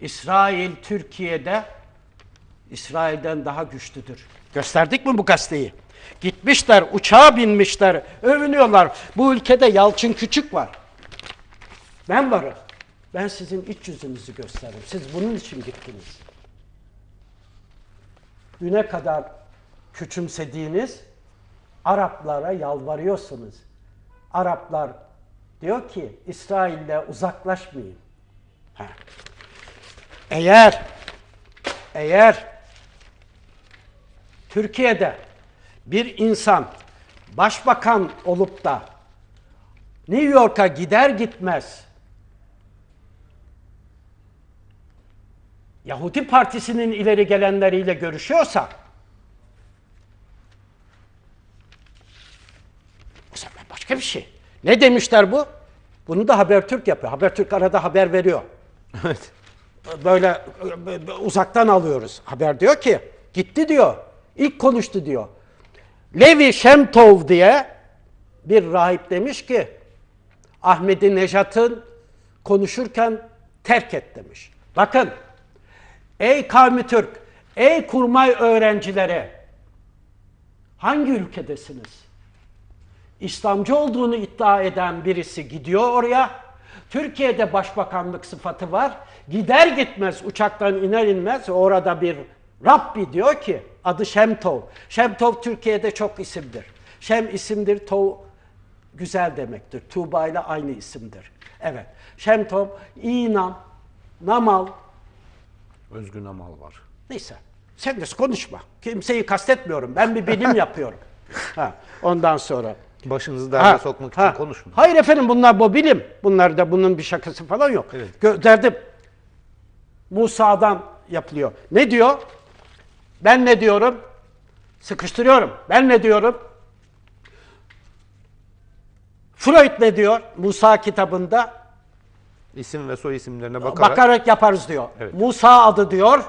İsrail Türkiye'de İsrail'den daha güçlüdür. Gösterdik mi bu gazeteyi? Gitmişler, uçağa binmişler, övünüyorlar. Bu ülkede Yalçın Küçük var. Ben varım. Ben sizin iç yüzünüzü gösteririm. Siz bunun için gittiniz. Düne kadar küçümsediğiniz Araplara yalvarıyorsunuz. Araplar diyor ki İsrail'le uzaklaşmayın. Ha. Eğer eğer Türkiye'de bir insan başbakan olup da New York'a gider gitmez Yahudi Partisi'nin ileri gelenleriyle görüşüyorsa o zaman başka bir şey. Ne demişler bu? Bunu da Habertürk yapıyor. Habertürk arada haber veriyor. Evet. Böyle e, uzaktan alıyoruz. Haber diyor ki gitti diyor. İlk konuştu diyor. Levi Şemtov diye bir rahip demiş ki Ahmedi Nejat'ın konuşurken terk et demiş. Bakın ey kavmi Türk, ey kurmay öğrencileri hangi ülkedesiniz? İslamcı olduğunu iddia eden birisi gidiyor oraya. Türkiye'de başbakanlık sıfatı var. Gider gitmez uçaktan iner inmez orada bir Rabbi diyor ki adı Şemtov. Şemtov Türkiye'de çok isimdir. Şem isimdir, Tov güzel demektir. Tuğba ile aynı isimdir. Evet. Şemtov, İnam, Namal, Özgün Amal var. Neyse. Sen de konuşma. Kimseyi kastetmiyorum. Ben bir bilim yapıyorum. Ha, ondan sonra. Başınızı derde Ha, sokmak için ha. konuşmayın. Hayır efendim bunlar bu bilim. Bunlar da bunun bir şakası falan yok. Evet. Gö- Derdim Musa'dan yapılıyor. Ne diyor? Ben ne diyorum? Sıkıştırıyorum. Ben ne diyorum? Freud ne diyor Musa kitabında? İsim ve soy isimlerine bakarak, Bakarak yaparız diyor. Evet. Musa adı diyor.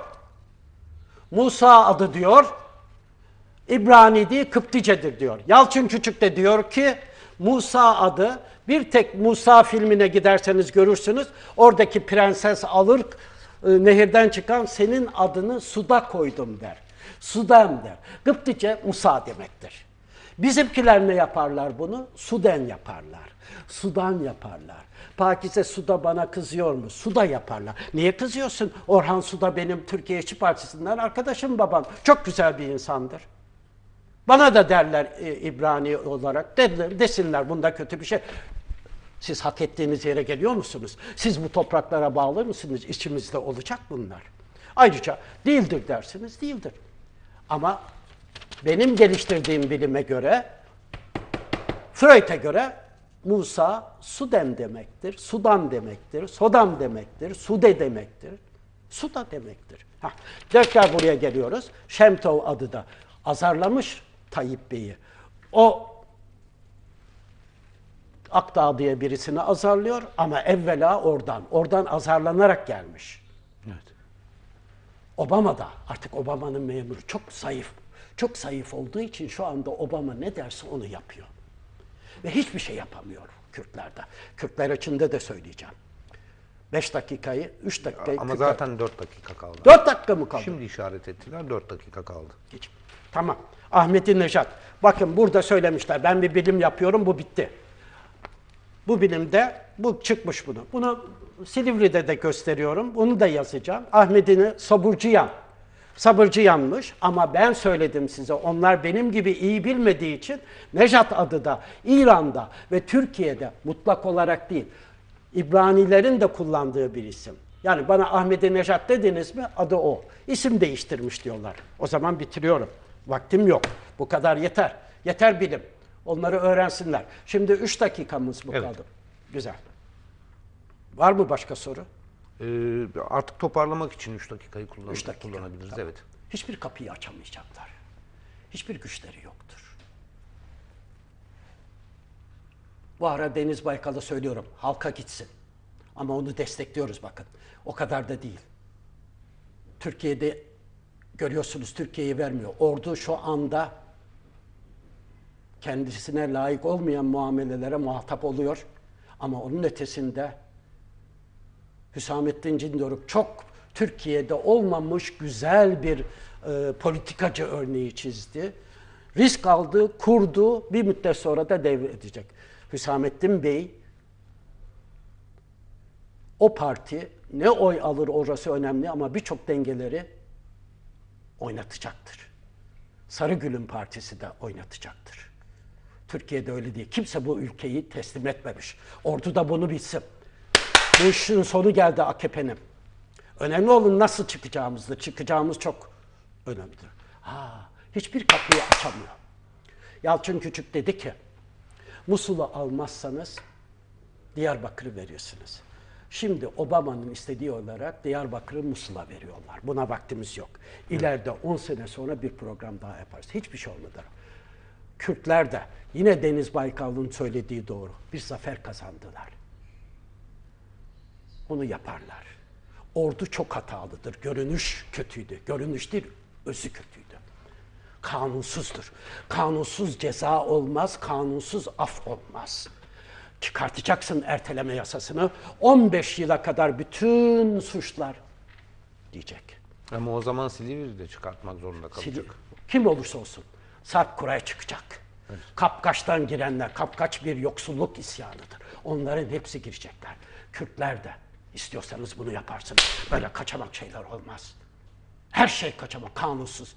Musa adı diyor. İbrani değil Kıpticedir diyor. Yalçın Küçük de diyor ki Musa adı bir tek Musa filmine giderseniz görürsünüz. Oradaki prenses alır e, nehirden çıkan senin adını suda koydum der. Sudan der. Kıptice Musa demektir. Bizimkiler ne yaparlar bunu? Suden yaparlar. Sudan yaparlar. Pakize Suda bana kızıyor mu? Suda yaparlar. Niye kızıyorsun? Orhan Suda benim Türkiye İşçi Partisi'nden arkadaşım babam. Çok güzel bir insandır. Bana da derler e, İbrani olarak. Derler, desinler bunda kötü bir şey. Siz hak ettiğiniz yere geliyor musunuz? Siz bu topraklara bağlı mısınız? İçimizde olacak bunlar. Ayrıca değildir dersiniz, değildir. Ama benim geliştirdiğim bilime göre, Freud'e göre Musa Suden demektir, Sudan demektir, Sodam demektir, Sude demektir, Suda demektir. Hah, tekrar buraya geliyoruz. Şemtov adı da azarlamış Tayyip Bey'i. O Akdağ diye birisini azarlıyor ama evvela oradan, oradan azarlanarak gelmiş. Evet. Obama da artık Obama'nın memuru çok zayıf. Çok zayıf olduğu için şu anda Obama ne derse onu yapıyor. Ve hiçbir şey yapamıyor Kürtlerde. Kürtler içinde de söyleyeceğim. 5 dakikayı 3 dakikayı Ama Kürtler- zaten 4 dakika kaldı. 4 dakika mı kaldı? Şimdi işaret ettiler 4 dakika kaldı. Geç. Tamam. Ahmeti Nejat. Bakın burada söylemişler. Ben bir bilim yapıyorum. Bu bitti. Bu bilimde bu çıkmış bunu. Bunu Silivri'de de gösteriyorum. Bunu da yazacağım. Ahmet'ini Sabırcıyan. Sabırcıyanmış ama ben söyledim size. Onlar benim gibi iyi bilmediği için Nejat adı da İran'da ve Türkiye'de mutlak olarak değil. İbranilerin de kullandığı bir isim. Yani bana Ahmedi Nejat dediniz mi adı o. İsim değiştirmiş diyorlar. O zaman bitiriyorum. Vaktim yok. Bu kadar yeter. Yeter bilim. Onları öğrensinler. Şimdi 3 dakikamız mı Evet. kaldı? Güzel. Var mı başka soru? Ee, artık toparlamak için 3 dakikayı kullan Üç dakika. kullanabiliriz. Tamam. Evet. Hiçbir kapıyı açamayacaklar. Hiçbir güçleri yoktur. Bu ara Deniz Baykal'a söylüyorum. Halka gitsin. Ama onu destekliyoruz bakın. O kadar da değil. Türkiye'de görüyorsunuz Türkiye'yi vermiyor. Ordu şu anda kendisine layık olmayan muamelelere muhatap oluyor. Ama onun ötesinde Hüsamettin Cindoruk çok Türkiye'de olmamış güzel bir e, politikacı örneği çizdi. Risk aldı, kurdu, bir müddet sonra da devredecek. Hüsamettin Bey o parti ne oy alır orası önemli ama birçok dengeleri oynatacaktır. Sarıgül'ün partisi de oynatacaktır. Türkiye'de öyle değil. Kimse bu ülkeyi teslim etmemiş. Ordu da bunu bilsin. Bu işin sonu geldi AKP'nin. Önemli olan nasıl çıkacağımızdır. Çıkacağımız çok önemlidir. Ha, hiçbir kapıyı açamıyor. Yalçın Küçük dedi ki, Musul'u almazsanız Diyarbakır'ı veriyorsunuz. Şimdi Obama'nın istediği olarak Diyarbakır'ı Musul'a veriyorlar. Buna vaktimiz yok. İleride 10 sene sonra bir program daha yaparız. Hiçbir şey olmadı. Kürtler de yine Deniz Baykal'ın söylediği doğru. Bir zafer kazandılar. Bunu yaparlar. Ordu çok hatalıdır. Görünüş kötüydü. Görünüş değil, özü kötüydü. Kanunsuzdur. Kanunsuz ceza olmaz, kanunsuz af olmaz. Çıkartacaksın erteleme yasasını. 15 yıla kadar bütün suçlar diyecek. Ama o zaman Silivri'yi de çıkartmak zorunda kalacak. Kim olursa olsun Sarp Kura'ya çıkacak. Kapkaç'tan girenler, Kapkaç bir yoksulluk isyanıdır. Onların hepsi girecekler. Kürtler de istiyorsanız bunu yaparsınız. Böyle kaçamak şeyler olmaz. Her şey kaçamak, kanunsuz.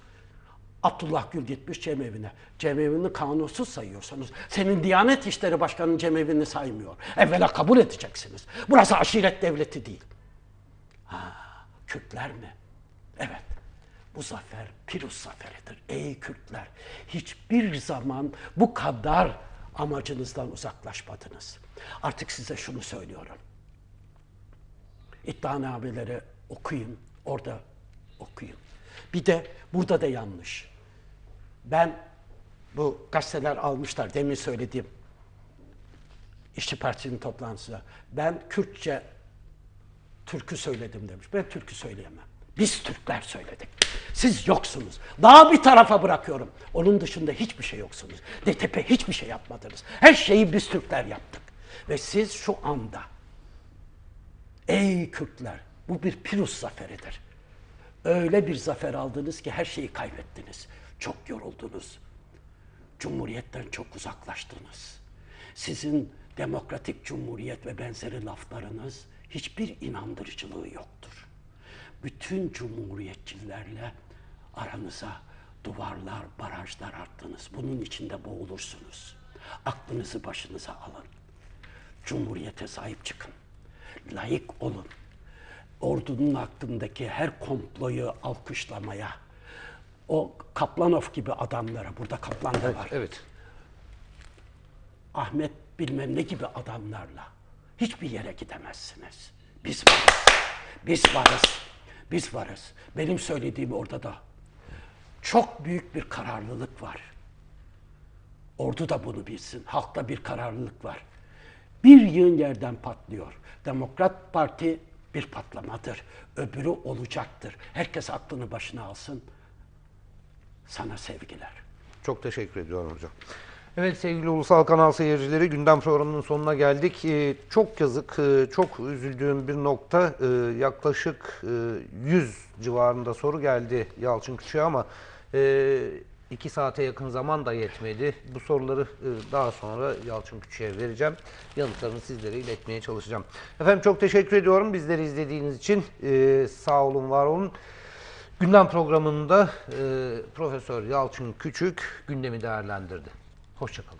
Abdullah Gül gitmiş cemeviine. Cemevini kanunsuz sayıyorsanız, senin Diyanet İşleri Başkanı'nın cemevini saymıyor. Evvela kabul edeceksiniz. Burası aşiret devleti değil. Kürtler mi? Evet. Bu zafer Pirus zaferidir. Ey Kürtler, hiçbir zaman bu kadar amacınızdan uzaklaşmadınız. Artık size şunu söylüyorum. İddianameleri okuyun, orada okuyun. Bir de burada da yanlış. Ben bu gazeteler almışlar demin söylediğim İşçi Partisi'nin toplantısında. Ben Kürtçe türkü söyledim demiş. Ben türkü söyleyemem. Biz Türkler söyledik. Siz yoksunuz. Daha bir tarafa bırakıyorum. Onun dışında hiçbir şey yoksunuz. DTP hiçbir şey yapmadınız. Her şeyi biz Türkler yaptık. Ve siz şu anda ey Kürtler bu bir Pirus zaferidir. Öyle bir zafer aldınız ki her şeyi kaybettiniz. Çok yoruldunuz. Cumhuriyetten çok uzaklaştınız. Sizin demokratik cumhuriyet ve benzeri laflarınız hiçbir inandırıcılığı yoktur. Bütün cumhuriyetçilerle aranıza duvarlar, barajlar attınız. Bunun içinde boğulursunuz. Aklınızı başınıza alın. Cumhuriyete sahip çıkın. Layık olun. Ordunun aklındaki her komployu alkışlamaya, o Kaplanov gibi adamlara, burada Kaplan da var. Evet. Ahmet bilmem ne gibi adamlarla hiçbir yere gidemezsiniz. Biz varız. Biz varız. Biz varız. Benim söylediğim orada da çok büyük bir kararlılık var. Ordu da bunu bilsin. Halkta bir kararlılık var. Bir yığın yerden patlıyor. Demokrat Parti bir patlamadır. Öbürü olacaktır. Herkes aklını başına alsın. Sana sevgiler. Çok teşekkür ediyorum hocam. Evet sevgili Ulusal Kanal seyircileri gündem programının sonuna geldik. Ee, çok yazık, e, çok üzüldüğüm bir nokta. Ee, yaklaşık e, 100 civarında soru geldi Yalçın Küçük'e ama e, iki saate yakın zaman da yetmedi. Bu soruları daha sonra Yalçın Küçük'e vereceğim. Yanıtlarını sizlere iletmeye çalışacağım. Efendim çok teşekkür ediyorum bizleri izlediğiniz için. Ee, sağ olun, var olun. Gündem programında e, Profesör Yalçın Küçük gündemi değerlendirdi. Hoşçakalın.